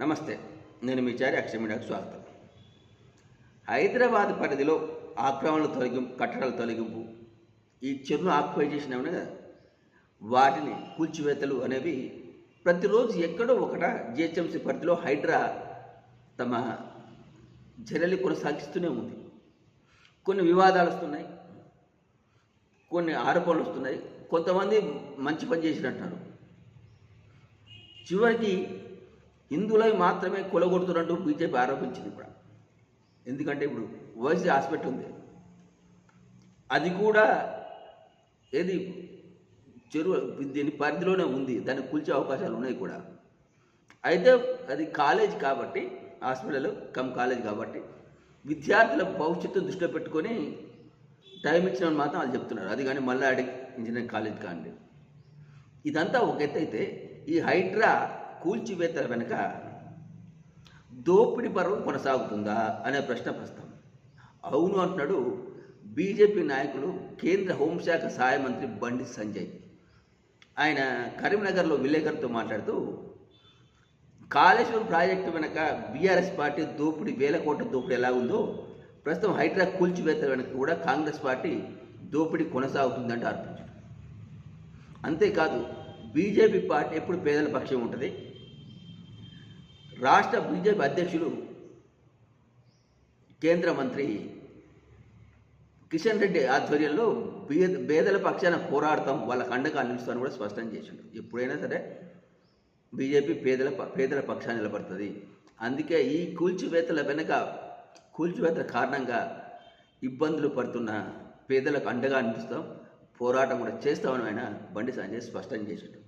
నమస్తే నేను మీ చారి అక్షయమీడియాకు స్వాగతం. హైదరాబాద్ పరిధిలో ఆక్రమణలు తొలగింపు కట్టడాల తొలగింపు ఈ చెరును ఆక్యుపై చేసినవి కదా? వాటిని కూల్చివేతలు అనేవి ప్రతిరోజు ఎక్కడో ఒకట జిహెచ్ఎంసీ పరిధిలో హైడ్రా తమ చర్యలు కొనసాగిస్తూనే ఉంది. కొన్ని వివాదాలు వస్తున్నాయి కొన్ని ఆరోపణలు వస్తున్నాయి కొంతమంది మంచి పని చేసినట్టున్నారు చివరికి హిందువులై మాత్రమే కొలగొడుతున్నట్టు బీజేపీ ఆరోపించింది కూడా. ఎందుకంటే ఇప్పుడు ఓసీ హాస్పిటల్ ఉంది. అది కూడా ఏది చెరువు దీని పరిధిలోనే ఉంది. దాన్ని కూల్చే అవకాశాలు ఉన్నాయి కూడా. అయితే అది కాలేజ్ కాబట్టి హాస్పిటల్ కమ్ కాలేజ్ కాబట్టి విద్యార్థుల భవిష్యత్తు దృష్టిలో పెట్టుకొని టైం ఇచ్చిన మాత్రం వాళ్ళు చెప్తున్నారు. అది కానీ మల్లాడి ఇంజనీరింగ్ కాలేజ్ కాండి ఇదంతా ఒక ఎత్తు అయితే ఈ హైడ్రా కూల్చివేతల వెనుక దోపిడి పర్వం కొనసాగుతుందా అనే ప్రశ్న ప్రస్తుతం. అవును అంటున్నాడు బీజేపీ నాయకులు కేంద్ర హోంశాఖ సహాయ మంత్రి బండి సంజయ్. ఆయన కరీంనగర్లో విలేకరులతో మాట్లాడుతూ కాళేశ్వరం ప్రాజెక్టు వెనక బీఆర్ఎస్ పార్టీ దోపిడీ వేల కోట్ల దోపిడీ ఎలా ఉందో ప్రస్తుతం హైడ్రా కూల్చివేత వెనక కూడా కాంగ్రెస్ పార్టీ దోపిడీ కొనసాగుతుందంటూ ఆరోపించారు అంతేకాదు బీజేపీ పార్టీ ఎప్పుడు పేదల పక్షం ఉంటుంది? రాష్ట్ర బీజేపీ అధ్యక్షులు కేంద్ర మంత్రి కిషన్ రెడ్డి ఆధ్వర్యంలో బీద పేదల పక్షాన పోరాడతాం వాళ్ళకి అండగా నిలుస్తామని కూడా స్పష్టం చేసిండు. ఎప్పుడైనా సరే బీజేపీ పేదల పేదల పక్షాన్ని నిలబడుతుంది. అందుకే ఈ కూల్చివేతల వెనుక కూల్చివేతల కారణంగా ఇబ్బందులు పడుతున్న పేదలకు అండగా నిలుస్తాం పోరాటం కూడా చేస్తామని ఆయన బండి సంజయ్ స్పష్టం చేసిండు.